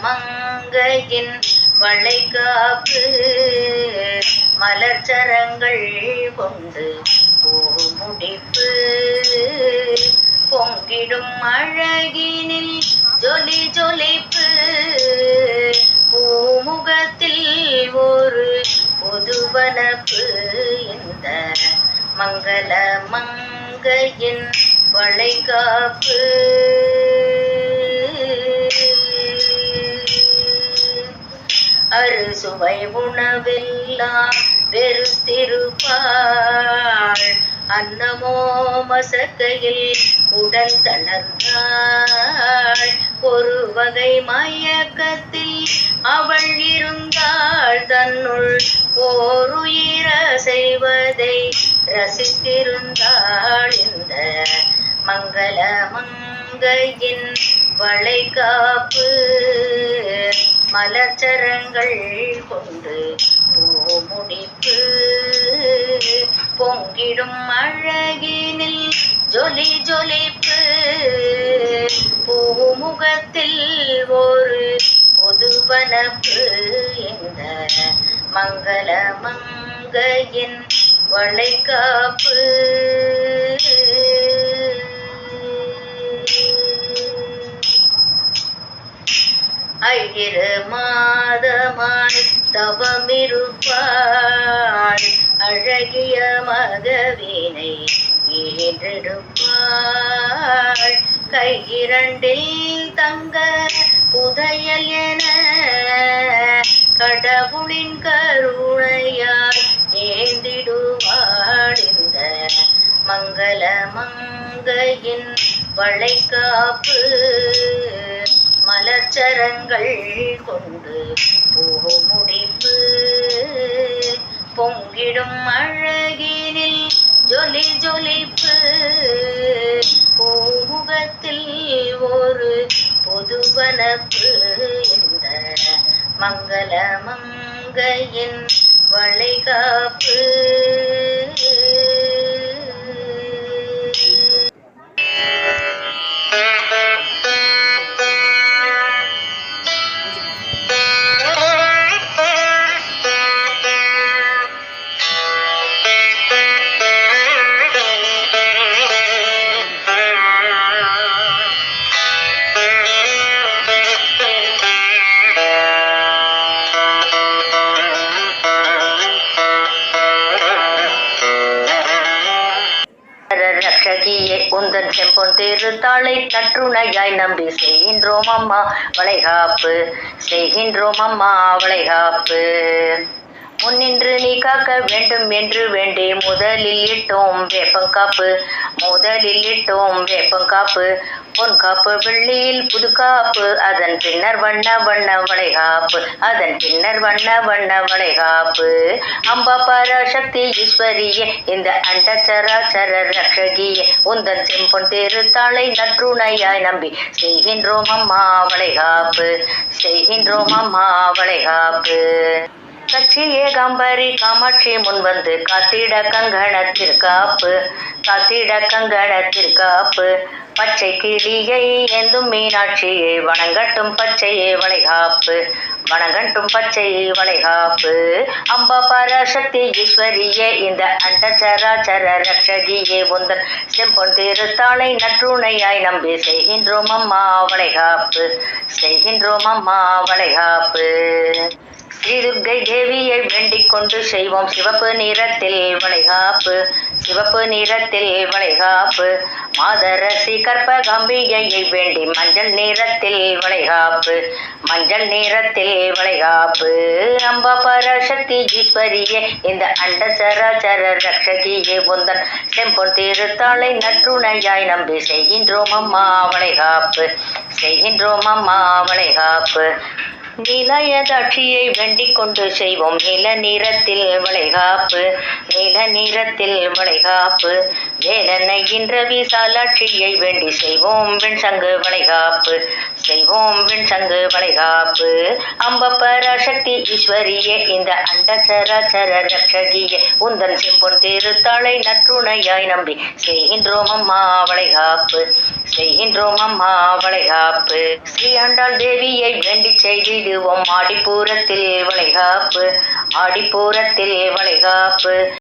மங்கையின் வளைகாப்பு மலர்ச்சரங்கள் கொண்டு பூமுடிப்பு பொங்கிடும் அழகினில் ஜொலி ஜொலிப்பு. பூமுகத்தில் ஒரு புதுவனப்பு. இந்த மங்கள மங்கையின் வளைகாப்பு சுவை உணவெல்லாம் வெறுத்திருப்பாள். அன்னமோ மசக்கையில் உடல் தளர்ந்தாள். ஒரு வகை மயக்கத்தில் அவள் இருந்தாள். தன்னுள் ஓருயிர செய்வதை ரசித்திருந்தாள். இந்த மங்கள மங்கையின் வளைகாப்பு மலச்சரங்கள் கொண்டு பூமுடிப்பு பொங்கிடும் அழகினில் ஜொலி ஜொலிப்பு. பூமுகத்தில் ஒரு புதுவனப்பு இந்த மங்கள மங்கையின் வளைகாப்பு. தவமிருப்பாள் அழகிய மகவினை ஈன்றெடுப்பாள் கையிரண்டில் தங்க புதையல் என கடவுளின் கருணையால் ஏந்திடுவாள் இந்த மங்கள மங்கையின் வளைகாப்பு. மலர்ச்சரங்கள் கொண்டு போகும் பொங்கிடும் அழகினில் ஜொலி ஜொலிப்பு. பூமுகத்தில் ஒரு பொதுவனப்பு இந்த மங்கள மங்கையின் வளைகாப்பு. என்று தாளை நற்றுணையாய் நம்பி செய்கின்றோம் அம்மா வளைகாப்பு. செய்கின்றோம் அம்மா வளைகாப்பு. முன்னின்று நீ காக்க வேண்டும் என்று வேண்டி முதலில் இட்டோம் வேப்பங்காப்பு முதலில் இட்டோம் வேப்பங்காப்பு பொன் காப்பு வெள்ளியில் புது காப்பு அதன் பின்னர் வண்ண வண்ண வளைகாப்பு அதன் பின்னர் வண்ண வண்ண வளைகாப்பு அம்பா பராசக்தி ஈஸ்வரியே இந்த அண்டச்சராச்சர ரக்ஷகியே உந்தன் செம்பொன் திருத்தாளை நற்றுணையாய் நம்பி செய்கின்றோம் அம்மா வளைகாப்பு செய்கின்றோம் அம்மா வளைகாப்பு கட்சி ஏகாம்பரி காமாட்சி முன் வந்து காத்திட கங்கணத்திற்காப்பு காத்திட கங்கணத்திற்காப்பு பச்சை கிளியை எந்தும் மீனாட்சியை வணங்கட்டும் பச்சையே வளைகாப்பு. வணங்கட்டும் பச்சை வளைகாப்பு. அம்பா பராசக்தி ஈஸ்வரியே இந்த அண்ட சராச்சர ரக்ஷகியே உந்தன் செம்பொன் திருத்தாளை நற்றுணையாய் நம்பி செய்கின்றோம் அம்மா வளைகாப்பு. செய்கின்றோம் அம்மா வளைகாப்பு. ஸ்ரீ துர்க்கை தேவியை வேண்டிக் கொண்டு செய்வோம். சிவப்பு நிறத்தில் வளைகாப்பு சிவப்பு நிறத்தில் வளைகாப்பு. மாதரசி கற்பகாம்பிகையை வேண்டி மஞ்சள் நிறத்தில் வளைகாப்பு மஞ்சள் நிறத்தில் வளைகாப்பு. அம்பா பராசக்தி ஈஸ்வரியே இந்த அண்ட சராச்சர ரக்ஷகியே உந்தன் செம்பொன் திருத்தாளை நற்றுணையாய் நம்பி செய்கின்றோம் அம்மா வளைகாப்பு. செய்கின்றோம் அம்மா வளைகாப்பு. நிலையதாட்சியை வேண்டிக் கொண்டு செய்வோம். நில நிறத்தில் வளைகாப்பு நில நிறத்தில் வளைகாப்பு வேலனைகின்ற விசாலாட்சியை வேண்டி செய்வோம் வெண்சங்கு வளைகாப்பு. செய்வோம் வெண்சங்கு வளைகாப்பு. அம்பப்பராசக்தி ஈஸ்வரியே இந்த அண்ட சராச்சர ரக்ஷகியே உந்தன் செம்பொன் திருத்தாளை நற்றுணையாய் நம்பி செய்கின்றோம் அம்மா வளைகாப்பு. செய்கின்றோம் அம்மா வளைகாப்பு. ஸ்ரீ ஆண்டாள் தேவியை வேண்டி செய்திடுவோம் ஆடிப்பூரத்தில் வளைகாப்பு. ஆடிப்பூரத்தில் வளைகாப்பு.